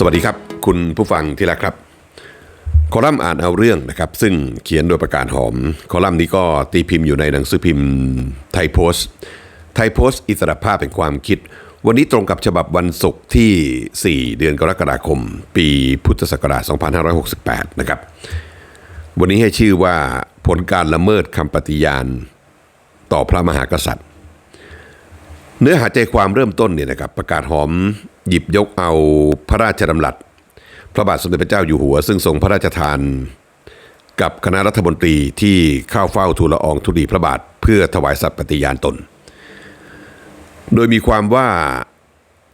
สวัสดีครับ คุณผู้ฟังที่รักครับ คอลัมน์อ่านเอาเรื่องนะครับ ซึ่งเขียนโดยประกาศหอม คอลัมน์นี้ก็ตีพิมพ์อยู่ในหนังสือพิมพ์ไทยโพสต์ไทยโพสต์อิสระภาพเป็นความคิด วันนี้ตรงกับฉบับวันศุกร์ที่ 4 เดือนกรกฎาคม ปีพุทธศักราช 2568 นะครับ วันนี้ให้ชื่อว่าผลการละเมิดคำปฏิญาณ ต่อพระมหากษัตริย์ เนื้อหาใจความเริ่มต้นเนี่ยนะครับประกาศหอมหยิบยกเอาพระราชดำรัส พระบาทสมเด็จพระเจ้าอยู่หัว ซึ่งทรงพระราชทาน กับคณะรัฐมนตรีที่เข้าเฝ้าทูลละอองธุลีพระบาท เพื่อถวายสัตย์ปฏิญาณตน โดยมีความว่า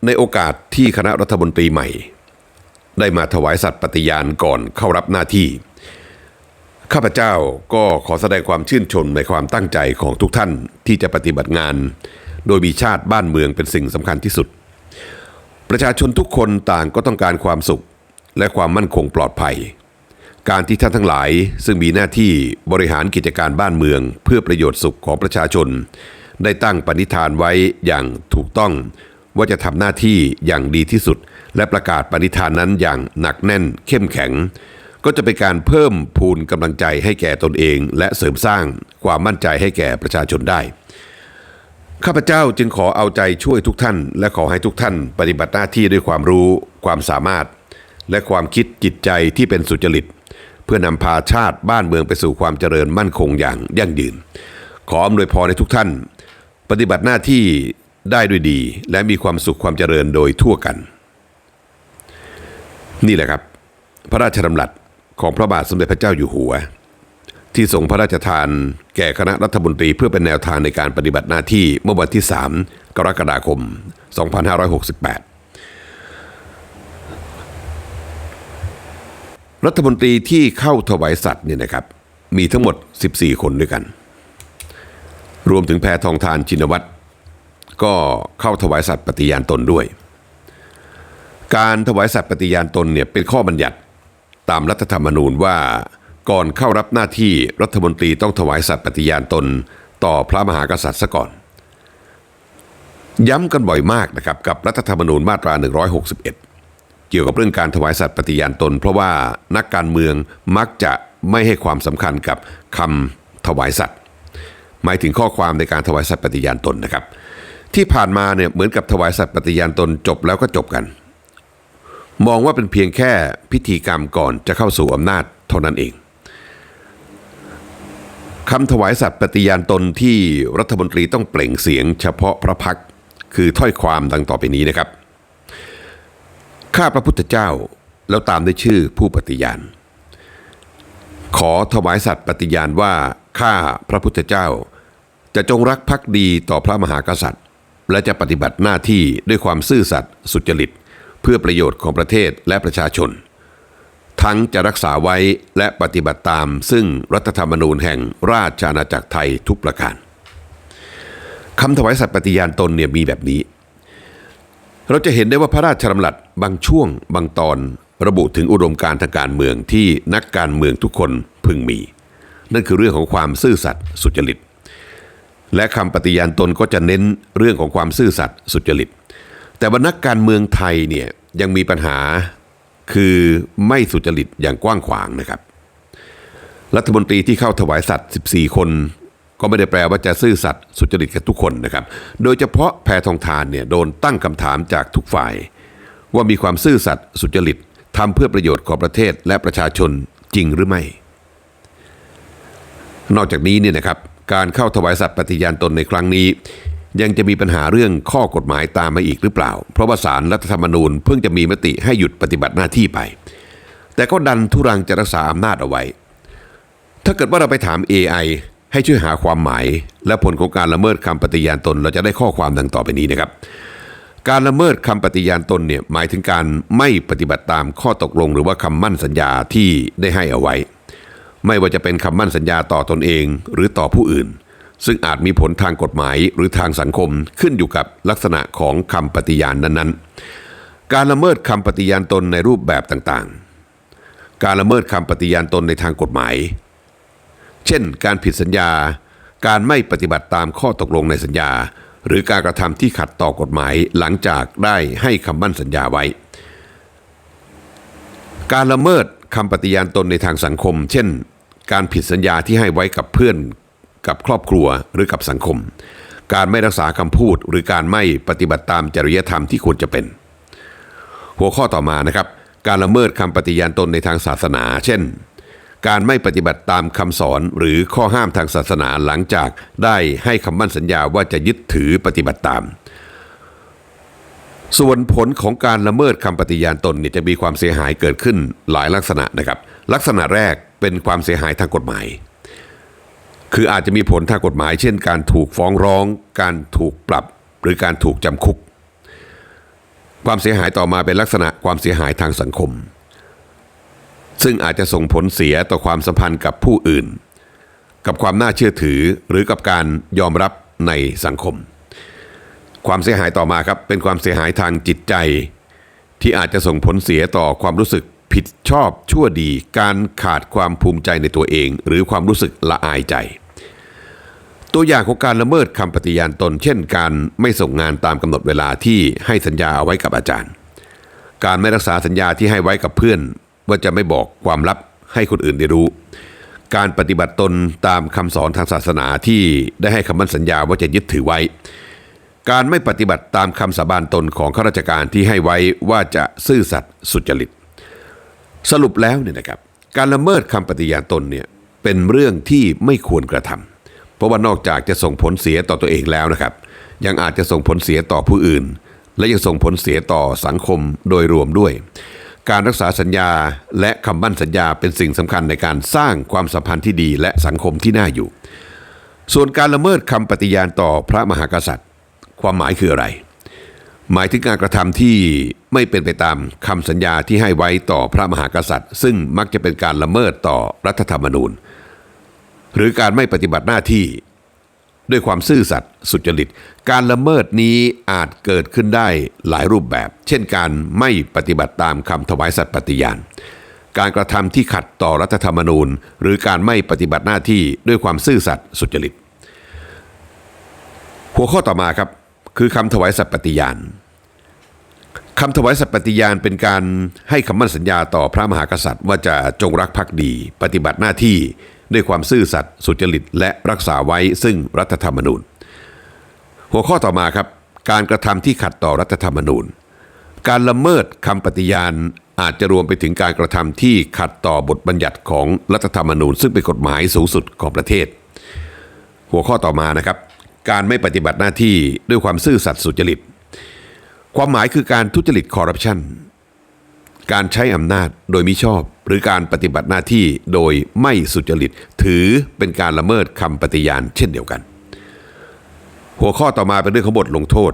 ในโอกาสที่คณะรัฐมนตรีใหม่ ได้มาถวายสัตย์ปฏิญาณก่อนเข้ารับหน้าที่ ข้าพเจ้าก็ขอแสดงความชื่นชมในความตั้งใจของทุกท่านที่จะปฏิบัติงาน โดยมีชาติบ้านเมืองเป็นสิ่งสำคัญที่สุด ประชาชนทุกคนต่างก็ต้องการความสุขและความมั่นคงปลอดภัย การที่ท่านทั้งหลายซึ่งมีหน้าที่บริหารกิจการบ้านเมือง เพื่อประโยชน์สุขของประชาชน ได้ตั้งปณิธานไว้อย่างถูกต้อง ว่าจะทำหน้าที่อย่างดีที่สุด และประกาศปณิธานนั้นอย่างหนักแน่น เข้มแข็ง ก็จะเป็นการเพิ่มพูนกำลังใจให้แก่ตนเอง และเสริมสร้างความมั่นใจให้แก่ประชาชนได้ ข้าพเจ้าจึงขอเอาใจช่วยทุกท่าน และขอให้ทุกท่านปฏิบัติหน้าที่ด้วยความรู้ ความสามารถ และความคิดจิตใจที่เป็นสุจริต เพื่อนำพาชาติบ้านเมืองไปสู่ความเจริญมั่นคงอย่างยั่งยืน ขออำนวยพรให้ทุกท่าน ปฏิบัติหน้าที่ได้ด้วยดี และมีความสุขความเจริญโดยทั่วกัน นี่แหละครับ พระราชดำรัสของพระบาทสมเด็จพระเจ้าอยู่หัว ที่ทรงพระราชทาน แก่คณะรัฐมนตรีเพื่อเป็นแนวทางในการปฏิบัติหน้าที่เมื่อวันที่ 3 กรกฎาคม 2568รัฐมนตรีที่เข้าถวายสัตว์เนี่ยนะครับมีทั้งหมด 14 คนด้วยกัน รวมถึงแพทองทานชินวัตรก็เข้าถวายสัตว์ปฏิญาณตนด้วย การถวายสัตย์ปฏิญาณตนเนี่ยเป็นข้อบัญญัติตามรัฐธรรมนูญว่า ก่อนเข้ารับหน้าที่รัฐมนตรีต้องถวายสัตย์ปฏิญาณตนต่อพระมหากษัตริย์ซะก่อน ย้ำกันบ่อยมากนะครับกับรัฐธรรมนูญมาตรา 161 เกี่ยวกับเรื่องการถวายสัตย์ปฏิญาณตน เพราะว่านักการเมืองมักจะไม่ให้ความสำคัญกับคำถวายสัตย์หมายถึงข้อความในการถวายสัตย์ปฏิญาณตนนะครับ ที่ผ่านมาเนี่ยเหมือนกับถวายสัตย์ปฏิญาณตนจบแล้วก็จบกัน มองว่าเป็นเพียงแค่พิธีกรรมก่อนจะเข้าสู่อำนาจเท่านั้นเอง คำถวายสัตย์ปฏิญาณตนที่รัฐมนตรีต้องเปล่งเสียงเฉพาะพระพักคือถ้อยความดังต่อไปนี้นะครับ ข้าพระพุทธเจ้าแล้วตามด้วยชื่อผู้ปฏิญาณ ขอถวายสัตย์ปฏิญาณว่าข้าพระพุทธเจ้า จะจงรักภักดีต่อพระมหากษัตริย์ และจะปฏิบัติหน้าที่ด้วยความซื่อสัตย์สุจริต เพื่อประโยชน์ของประเทศและประชาชน ทั้งจะรักษาไว้และปฏิบัติตาม ซึ่งรัฐธรรมนูญแห่งราชอาณาจักรไทยทุกประการคำถวายสัตย์ปฏิญาณตนเนี่ยมีแบบนี้ เราจะเห็นได้ว่าพระราชดำรัสบางช่วงบางตอนระบุถึงอุดมการทางการเมืองที่นักการเมืองทุกคนพึงมี นั่นคือเรื่องของความซื่อสัตย์สุจริต และคำปฏิญาณตนก็จะเน้นเรื่องของความซื่อสัตย์สุจริต แต่ว่านักการเมืองไทยเนี่ยยังมีปัญหา คือไม่สุจริตอย่างกว้างขวางนะครับ รัฐมนตรีที่เข้าถวายสัตย์14 คน ก็ไม่ได้แปลว่าจะซื่อสัตย์สุจริตกับทุกคนนะครับ โดยเฉพาะแพทองทานเนี่ยโดนตั้งคำถามจากทุกฝ่าย ว่ามีความซื่อสัตย์สุจริตทำเพื่อประโยชน์ของประเทศและประชาชนจริงหรือไม่ นอกจากนี้เนี่ยนะครับการเข้าถวายสัตย์ปฏิญาณตนในครั้งนี้ ยังจะมีปัญหาเรื่องข้อกฎหมายตามมาอีกหรือเปล่า เพราะว่าสารรัฐธรรมนูญเพิ่งจะมีมติให้หยุดปฏิบัติหน้าที่ไป แต่ก็ดันทุรังจะรักษาอำนาจเอาไว้ ถ้าเกิดว่าเราไปถาม AI ให้ช่วยหาความหมาย และผลของการละเมิดคำปฏิญาณตน เราจะได้ข้อความดังต่อไปนี้นะครับ การละเมิดคำปฏิญาณตนเนี่ยหมายถึงการไม่ปฏิบัติตามข้อตกลง หรือว่าคำมั่นสัญญาที่ได้ให้เอาไว้ ไม่ว่าจะเป็นคำมั่นสัญญาต่อตนเองหรือต่อผู้อื่น ซึ่งอาจมีผลทางกฎหมายหรือทางสังคมขึ้นอยู่กับลักษณะของคำปฏิญาณนั้นๆ การละเมิดคำปฏิญาณตนในรูปแบบต่างๆ การละเมิดคำปฏิญาณตนในทางกฎหมาย เช่น การผิดสัญญา การไม่ปฏิบัติตามข้อตกลงในสัญญา หรือการกระทำที่ขัดต่อกฎหมายหลังจากได้ให้คำมั่นสัญญาไว้ การละเมิดคำปฏิญาณตนในทางสังคม เช่น การผิดสัญญาที่ให้ไว้กับเพื่อน กับครอบครัวหรือกับสังคม การไม่รักษาคำพูดหรือการไม่ปฏิบัติตามจริยธรรมที่ควรจะเป็น หัวข้อต่อมานะครับ การละเมิดคำปฏิญาณตนในทางศาสนา เช่น การไม่ปฏิบัติตามคำสอนหรือข้อห้ามทางศาสนาหลังจากได้ให้คำมั่นสัญญาว่าจะยึดถือปฏิบัติตามส่วนผลของการละเมิดคำปฏิญาณตนเนี่ยจะมีความเสียหายเกิดขึ้นหลายลักษณะนะครับ ลักษณะแรกเป็นความเสียหายทางกฎหมาย คืออาจจะมีผลทางกฎหมาย เช่น การถูกฟ้องร้อง การถูกปรับ หรือการถูกจำคุก ความเสียหายต่อมาเป็นลักษณะความเสียหายทางสังคม ซึ่งอาจจะส่งผลเสียต่อความสัมพันธ์กับผู้อื่น กับความน่าเชื่อถือหรือกับการยอมรับในสังคม ความเสียหายต่อมาครับเป็นความเสียหายทางจิตใจ ที่อาจจะส่งผลเสียต่อความรู้สึกผิดชอบชั่วดี การขาดความภูมิใจในตัวเอง หรือความรู้สึกละอายใจ ตัวอย่างของการละเมิดคำปฏิญาณตน เช่น การไม่ส่งงานตามกำหนดเวลาที่ให้สัญญาเอาไว้กับอาจารย์ การไม่รักษาสัญญาที่ให้ไว้กับเพื่อน ว่าจะไม่บอกความลับให้คนอื่นได้รู้ การปฏิบัติตนตามคำสอนทางศาสนาที่ได้ให้คำมั่นสัญญาว่าจะยึดถือไว้ การไม่ปฏิบัติตามคำสาบานตนของข้าราชการที่ให้ไว้ว่าจะซื่อสัตย์สุจริต สรุปแล้วเนี่ยนะครับ การละเมิดคำปฏิญาณตนเนี่ยเป็นเรื่องที่ไม่ควรกระทำ เพราะว่านอกจากจะส่งผลเสียต่อตัวเองแล้วนะครับ ยังอาจจะส่งผลเสียต่อผู้อื่น และยังส่งผลเสียต่อสังคมโดยรวมด้วย การรักษาสัญญาและคำมั่นสัญญาเป็นสิ่งสำคัญในการสร้างความสัมพันธ์ที่ดีและสังคมที่น่าอยู่ ส่วนการละเมิดคำปฏิญาณต่อพระมหากษัตริย์ ความหมายคืออะไร หมายถึงการกระทำที่ไม่เป็นไปตามคำสัญญาที่ให้ไว้ต่อพระมหากษัตริย์ ซึ่งมักจะเป็นการละเมิดต่อรัฐธรรมนูญ หรือการไม่ปฏิบัติหน้าที่ ด้วยความซื่อสัตย์สุจริต การละเมิดนี้อาจเกิดขึ้นได้หลายรูปแบบ เช่นการไม่ปฏิบัติตามคำถวายสัตย์ปฏิญาณการกระทำที่ขัดต่อรัฐธรรมนูญ หรือการไม่ปฏิบัติหน้าที่ด้วยความซื่อสัตย์สุจริต หัวข้อต่อมาครับคือคำถวายสัตย์ปฏิญาณคำถวายสัตย์ปฏิญาณเป็นการให้คำมั่นสัญญาต่อพระมหากษัตริย์ ว่าจะจงรักภักดี ปฏิบัติหน้าที่ ด้วยความซื่อสัตย์สุจริตและรักษาไว้ซึ่งรัฐธรรมนูญ หัวข้อต่อมาครับ การกระทำที่ขัดต่อรัฐธรรมนูญ การละเมิดคำปฏิญาณอาจจะรวมไปถึงการกระทำที่ขัดต่อบทบัญญัติของรัฐธรรมนูญ ซึ่งเป็นกฎหมายสูงสุดของประเทศ หัวข้อต่อมานะครับ การไม่ปฏิบัติหน้าที่ด้วยความซื่อสัตย์สุจริต ความหมายคือการทุจริตคอร์รัปชัน การใช้อำนาจโดยมิชอบ หรือการปฏิบัติหน้าที่โดยไม่สุจริต ถือเป็นการละเมิดคำปฏิญาณเช่นเดียวกัน หัวข้อต่อมาเป็นเรื่องของบทลงโทษ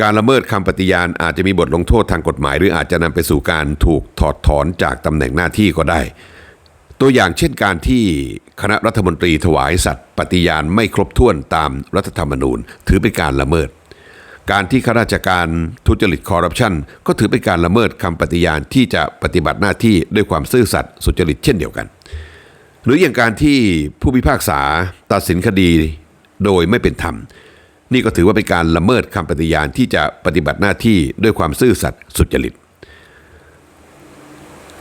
การละเมิดคำปฏิญาณอาจจะมีบทลงโทษทางกฎหมาย หรืออาจจะนำไปสู่การถูกถอดถอนจากตำแหน่งหน้าที่ก็ได้ ตัวอย่างเช่นการที่คณะรัฐมนตรีถวายสัตย์ปฏิญาณไม่ครบถ้วนตามรัฐธรรมนูญ ถือเป็นการละเมิด การที่ข้าราชการทุจริตคอร์รัปชันก็ถือเป็นการละเมิดคำปฏิญาณที่จะปฏิบัติหน้าที่ด้วยความซื่อสัตย์สุจริตเช่นเดียวกัน หรืออย่างการที่ผู้พิพากษาตัดสินคดีโดยไม่เป็นธรรม นี่ก็ถือว่าเป็นการละเมิดคำปฏิญาณที่จะปฏิบัติหน้าที่ด้วยความซื่อสัตย์สุจริต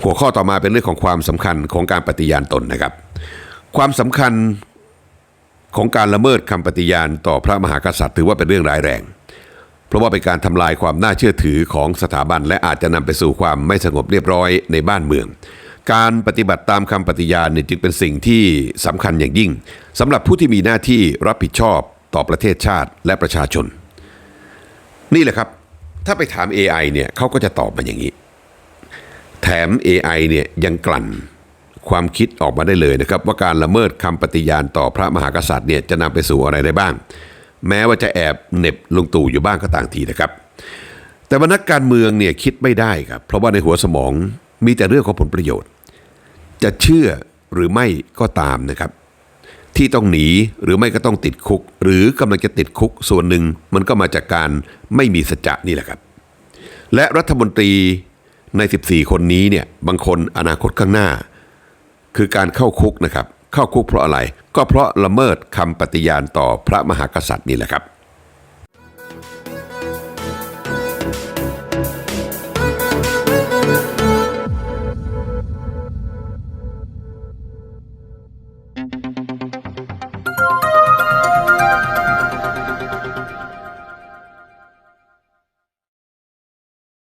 หัวข้อต่อมาเป็นเรื่องของความสำคัญของการปฏิญาณตนนะครับ ความสำคัญของการละเมิดคำปฏิญาณต่อพระมหากษัตริย์ถือว่าเป็นเรื่องร้ายแรง เพราะว่าเป็นการทำลายความน่าเชื่อถือของสถาบัน และอาจจะนำไปสู่ความไม่สงบเรียบร้อยในบ้านเมือง การปฏิบัติตามคำปฏิญาณเนี่ยจึงเป็นสิ่งที่สำคัญอย่างยิ่งสำหรับผู้ที่มีหน้าที่รับผิดชอบต่อประเทศชาติและประชาชน นี่แหละครับ ถ้าไปถาม AI เนี่ยเขาก็จะตอบมาอย่างนี้ แถม AI เนี่ยยังกลั่นความคิดออกมาได้เลยนะครับ ว่าการละเมิดคำปฏิญาณต่อพระมหากษัตริย์เนี่ยจะนำไปสู่อะไรได้บ้าง แม้ว่าจะแอบเน็บลุงตู่อยู่บ้างก็ต่างทีนะครับ แต่ว่านักการเมืองเนี่ยคิดไม่ได้ครับ เพราะว่าในหัวสมองมีแต่เรื่องของผลประโยชน์ จะเชื่อหรือไม่ก็ตามนะครับ ที่ต้องหนีหรือไม่ก็ต้องติดคุก หรือกำลังจะติดคุกส่วนหนึ่งมันก็มาจากการไม่มีสัจจะนี่แหละครับ และรัฐมนตรีใน 14 คนนี้เนี่ยบางคนอนาคตข้างหน้า คือการเข้าคุกนะครับ เข้าคุกเพราะอะไร ก็เพราะละเมิดคำปฏิญาณต่อพระมหากษัตริย์นี่แหละครับ